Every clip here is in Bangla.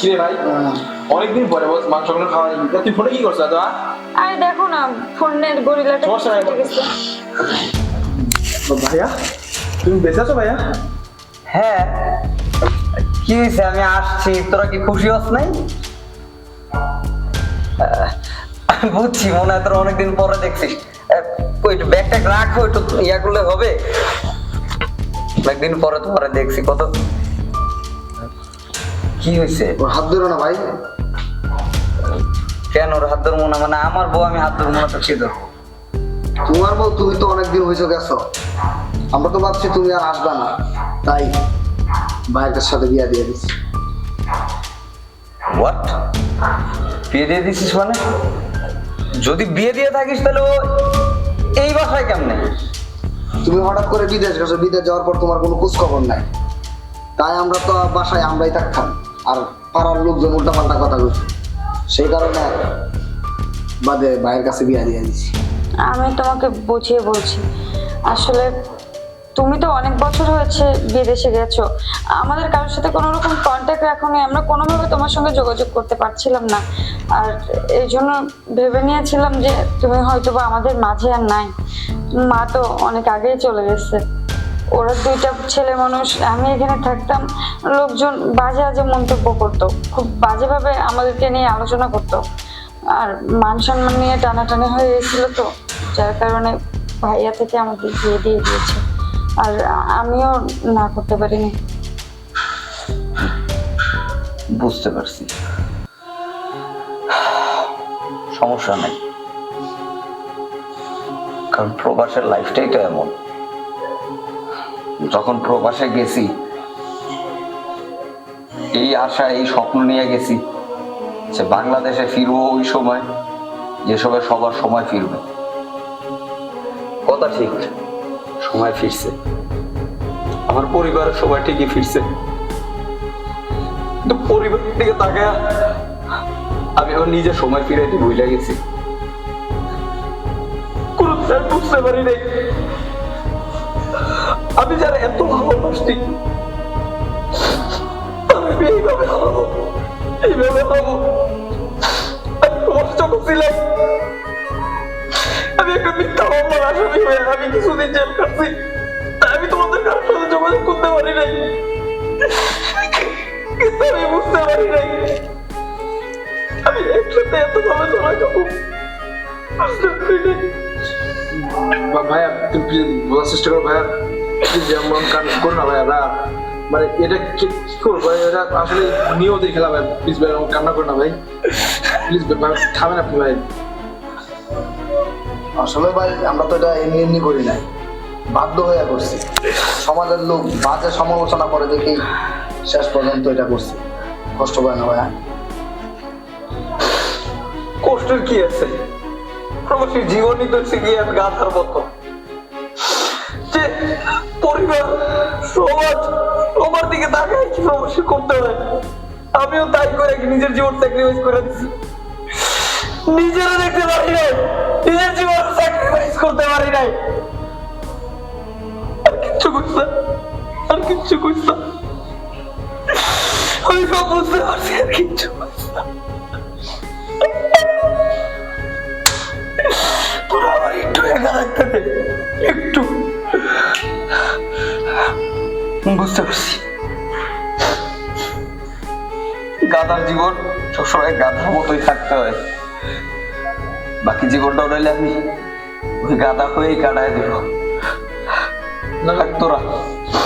কি ভাই? অনেকদিন পরে বস মাংসগুলো খাওয়া হয়নি। তুই ফোনে কি করছিস তো আরে দেখো না ফোনের গরিলাটা সমস্যা নাই। ভাইয়া তুমি বেঁচে আছো ভাইয়া? হ্যাঁ। কি হয়েছে? আমি আসছি। তোরা কি খুশি হস নাই? আহ, আমি বুঝছি মনে হয় তোরা অনেকদিন পরে দেখছিস। ওই ব্যাগটা রাখো একটু ইয়া করলে হবে। একদিন পরে তো পরে দেখছি। কত কি হয়েছে ওর হাত ধরো না ভাই। কেন ওর হাত ধরবো না? মানে আমার বউ আমি হাত ধরবো না তো সে ধরবো? তোমার বউ তুমি তো অনেকদিন হয়েছে গেছো। আমরা তো ভাবছি তুমি আর আসবে না। তাই ভাইয়ের সাথে বিয়া দিয়ে দিচ্ছি হোয়াট বিয়ে দিয়ে দিছিস মানে? যদি বিয়ে দিয়ে থাকিস তাহলে ও এই বাসায় কেমনে? তুমি হঠাৎ করে বিদেশ গেছো। বিদেশ যাওয়ার পর তোমার কোনো খোঁজ খবর নাই। তাই আমরা তো বাসায় আমরাই থাকতাম। আর পাড়ার লোকজন উল্টা পাল্টা কথা বলছে। সেই কারণে বাদে ভাইয়ের কাছে বিয়া দিয়ে দিচ্ছি আমি তোমাকে বুঝিয়ে বলছি, আসলে তুমি তো অনেক বছর হয়েছে বিদেশে গেছো। আমাদের কারোর সাথে কোনো রকম কন্ট্যাক্ট রাখোনি, আমরা কোনোভাবে তোমার সঙ্গে যোগাযোগ করতে পারছিলাম না। আর এই জন্য ভেবে নিয়েছিলাম যে তুমি হয়তো বা আমাদের মাঝে আর নাই। মা তো অনেক আগেই চলে গেছে। ওরা দুইটা ছেলে মানুষ, আমি এখানে থাকতাম, লোকজন বাজে বাজে মন্তব্য করতো, খুব বাজেভাবে আমাদেরকে নিয়ে আলোচনা করতো। আর মান সম্মান নিয়ে টানাটানি হয়ে গেছিল তো, যার কারণে ভাইয়া থেকে আমাকে বিয়ে দিয়ে দিয়েছে। আর আমিও না করতে পারিনি। বুঝতে পারছি। সমস্যা নেই। কারণ প্রবাসের লাইফটাই তো এমন। যখন প্রবাসে গেছি, এই আশা, এই স্বপ্ন নিয়ে গেছি যে বাংলাদেশে ফিরবো ওই সময়, যে সময় সবার সময় ফিরবে। কথা ঠিক, সময় ফিরছে। আমার পরিবারের সবাই ঠিকই ফিরছে। কিন্তু পরিবারের দিকে তাকায় আমি আমার নিজের সময় ফিরাইতে ভুলে গেছি। কোনো বুঝতে পারি নাই। আমি যারা এত ভালোবাসছি আমি এইভাবে হারাবো এইভাবে হারাবো। আমি কষ্ট করছিলাম আমি একটা মিথ্যা মামলার আসামি হয়ে আমি কিছুদিন জেল আমি তোমাদের কারোর সাথে যোগাযোগ করতে পারি নাই। কিন্তু আমি বুঝতে পারি নাই। আমি একসাথে এত ভাবে চলা যাব বুঝতে পারি নাই। ভাইয়া তুমি প্লিজ বোঝার চেষ্টা করো ভাইয়া। প্লিজ করো না ভাইয়া ভাইয়া মানে এটা কি কি করব ভাই এটা আসলে নিয়তের খেলা ভাই প্লিজ ভাই কান্না করো না ভাই। প্লিজ ভাই থামেন আপনি ভাই। আসলে ভাই আমরা তো এটা এমনি এমনি করি নাই। বাধ্য হয়ে করছি। সমাজের লোক বাজে সমালোচনা করে দেখেই শেষ পর্যন্ত এটা করছি। কষ্ট পায় না ভাইয়া? কষ্টের কি আছে? প্রবাসী জীবনই তো আমি গাধার মতো যে পরিবার, সমাজ, সবার দিকে তাকায় কি প্রবাসী করতে হয় আমিও তাই করে নিজের জীবন স্যাক্রিফাইস করে দিচ্ছি নিজেরা দেখতে পারি নাই, নিজের জীবন স্যাক্রিফাইস করতে পারি নাই আর কিচ্ছু করছে। আর কিচ্ছু করছে। আমি সব বুঝতে পারছি, আর কিচ্ছু করছে দে একটু। বুঝতে পারছি। গাধার জীবন সবসময় গাধার মতোই থাকতে হয়। বাকি জীবনটা রইলে আমি ওই গাধা হয়েই কাটায় দেব। না তোরা।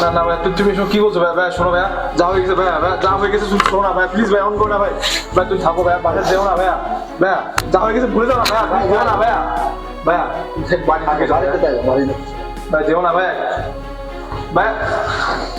না না ভাই তুমি এসব কি বলছো? ভাই ভাই শোনো ভাইয়া। যা হয়ে গেছে ভাইয়া ভাইয়া যা হয়ে গেছে শোনো না ভাই প্লিজ ভাই অন করো না ভাই। ভাই তুমি থাকো ভাইয়া বাসায় যেও না ভাইয়া। ভাইয়া যা হয়ে গেছে ভুলে যাও না ভাইয়া ভাই না ভাইয়া। ভাইয়া তুমি বাড়ি থেকে যাও বাড়িতে ভাইয়া। দেখো বাড়িতে